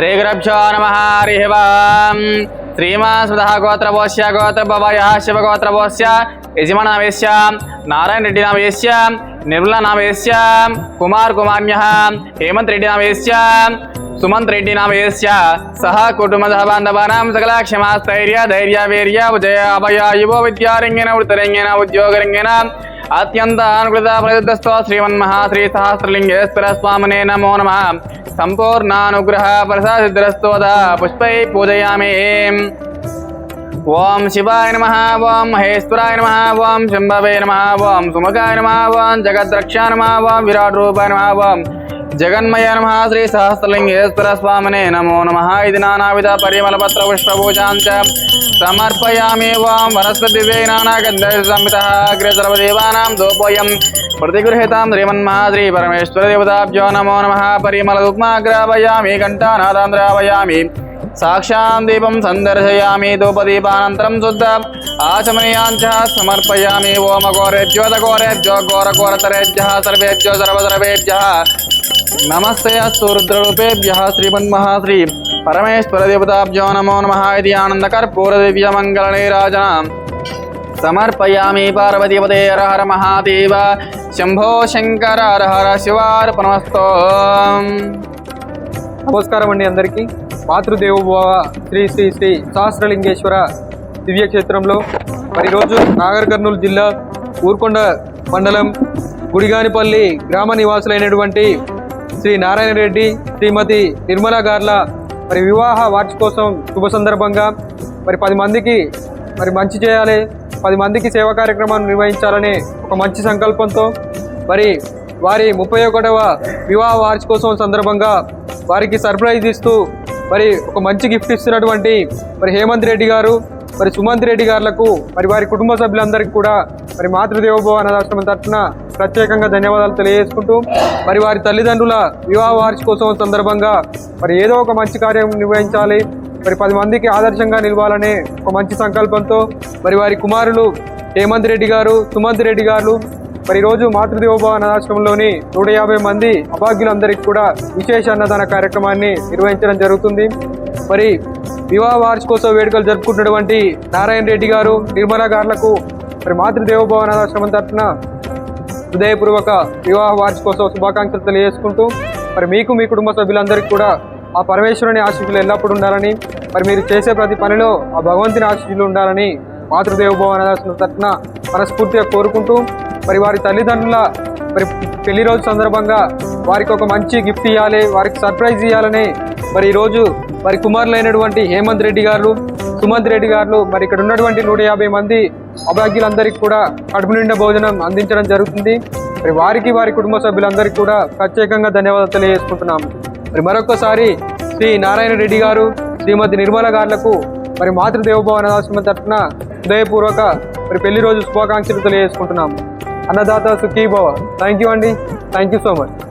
శ్రీగురభ్యో నమ హరి ఓం. శ్రీమాస్మృత గోత్రభోస్య గోత్రభవయ శివగోత్రభోస్య యజమానవేశ్య నారాయణ రెడ్డి నామేశ్య నిర్మల నామేశ్య కుమార్ కుమార్య హేమంత్ రెడ్డి నామేశ్య సుమంత్ రెడ్డి నామేశ్య సహ కుటుంబ బాంధవానాం సకల క్షమాస్థైర్య ధైర్య వీర్య విజయ అభయ యువ విద్యారంగేన వృత్తరంగేన ఉద్యోగరంగేన అత్యంత అనుకృత ప్రసిద్ధస్తో శ్రీమన్మహాశ్రీ సహస్రలింగేశ్వర స్వామినే నమో నమ. సంపూర్ణానుగ్రహ ప్రసాదిద్రస్తోద పుష్పై పూజయామి ఓం శివాయ నమ ఓం మహేశ్వరాయ నమ ఓం శంభవే నమ ఓం సుమకాయ నమ ఓం జగద్రక్షా నమ ఓం విరాట్ రూపాయ నమ ఓం జగన్మయ నమ శ్రీ సహస్రలింగేశ్వర స్వామినే నమో నమ ఇది నానావిధ పరిమళపత్ర పుష్పభూషాంచ సమర్పయామి ఓం వనస్పతివే నానాగంధ సంహిత అగ్రే సర్వదేవానాం దోపోయం प्रतिगृहीतां श्रीमन्महाश्री परमेश्वरदेवताभ्यो नमो नमः परिमलदुग्माग्रापयामि घण्टानादान्द्रापयामि साक्षां दीपं सन्दर्शयामि धूपदीपानन्तरं शुद्ध आचमनीयाञ्च समर्पयामि ओमघोरेभ्यो दघोरेभ्यो घोरघोरतरेभ्यः सर्वेभ्यो सर्वसर्वेभ्यः నమస్తే రుద్రరూపేభ్య శ్రీమన్మహాశ్రీ పరమేశ్వర దేవతాభ్యో నమో నమ ఇది ఆనందకర్పూరదివ్యమంగళనైరాజన సమర్పయామి పార్వతీపదే హర మహాదేవ. శంభో శంకర హర శివార్పణమస్తో. నమస్కారం అండి అందరికీ. మాతృదేవోభవ శ్రీ శ్రీ శ్రీ సహస్రలింగేశ్వర దివ్యక్షేత్రంలో మరి రోజు నాగర్ కర్నూలు జిల్లా ఊర్కొండ మండలం గుడిగానిపల్లి గ్రామ నివాసులైనటువంటి శ్రీ నారాయణ రెడ్డి శ్రీమతి నిర్మలా గార్ల మరి వివాహ వార్షికోత్సవం శుభ సందర్భంగా మరి పది మందికి మరి మంచి చేయాలి పది మందికి సేవా కార్యక్రమాన్ని నిర్వహించాలనే ఒక మంచి సంకల్పంతో మరి వారి ముప్పై ఒకటవ వివాహ వార్షికోత్సవం సందర్భంగా వారికి సర్ప్రైజ్ ఇస్తూ మరి ఒక మంచి గిఫ్ట్ ఇస్తున్నటువంటి మరి హేమంత్ రెడ్డి గారు మరి సుమంత్ రెడ్డి గారులకు మరి వారి కుటుంబ సభ్యులందరికీ కూడా మరి మాతృదేవోభవ అనాథాశ్రమం తరఫున ప్రత్యేకంగా ధన్యవాదాలు తెలియజేసుకుంటూ మరి వారి తల్లిదండ్రుల వివాహ వార్షికోత్సవం సందర్భంగా మరి ఏదో ఒక మంచి కార్యం నిర్వహించాలి. మరి పది మందికి ఆదర్శంగా నిలవాలనే ఒక మంచి సంకల్పంతో మరి వారి కుమారులు హేమంత్ రెడ్డి గారు సుమంత్ రెడ్డి గారు మరి ఈరోజు మాతృదేవోభవ అనాశ్రమంలోని నూట యాభై మంది అభాగ్యులందరికీ కూడా విశేష అన్నదాన కార్యక్రమాన్ని నిర్వహించడం జరుగుతుంది. మరి వివాహ వార్షికోత్సవ వేడుకలు జరుపుకుంటున్నటువంటి నారాయణ రెడ్డి గారు నిర్మలా గారులకు మరి మాతృదేవోభవ అనాథాశ్రమం తరఫున హృదయపూర్వక వివాహ వార్షికోత్సవ శుభాకాంక్షలు తెలియజేసుకుంటూ మరి మీకు మీ కుటుంబ సభ్యులందరికీ కూడా ఆ పరమేశ్వరుని ఆశీస్సులు ఎల్లప్పుడూ ఉండాలని మరి మీరు చేసే ప్రతి పనిలో ఆ భగవంతుని ఆశీస్సులు ఉండాలని మాతృదేవభవన తరఫున మనస్ఫూర్తిగా కోరుకుంటూ మరి వారి తల్లిదండ్రుల మరి పెళ్ళి రోజు సందర్భంగా వారికి ఒక మంచి గిఫ్ట్ ఇవ్వాలి వారికి సర్ప్రైజ్ ఇవ్వాలని మరి ఈరోజు వారి కుమారులైనటువంటి హేమంత్ రెడ్డి గారు సుమంత్ రెడ్డి గారు మరి ఇక్కడ ఉన్నటువంటి నూట యాభై మంది అభాగ్యులందరికీ కూడా కడుపు నిండా భోజనం అందించడం జరుగుతుంది. మరి వారికి వారి కుటుంబ సభ్యులందరికీ కూడా ప్రత్యేకంగా ధన్యవాదాలు తెలియజేసుకుంటున్నాము. మరి మరొకసారి శ్రీ నారాయణ రెడ్డి గారు శ్రీమతి నిర్మల గారులకు మరి మాతృదేవభవన ఆశ్రమం తరఫున హృదయపూర్వక మరి పెళ్ళి రోజు శుభాకాంక్షలు తెలియజేసుకుంటున్నాము. అన్నదాత సుఖీభవ. థ్యాంక్ యూ అండి. Thank you so much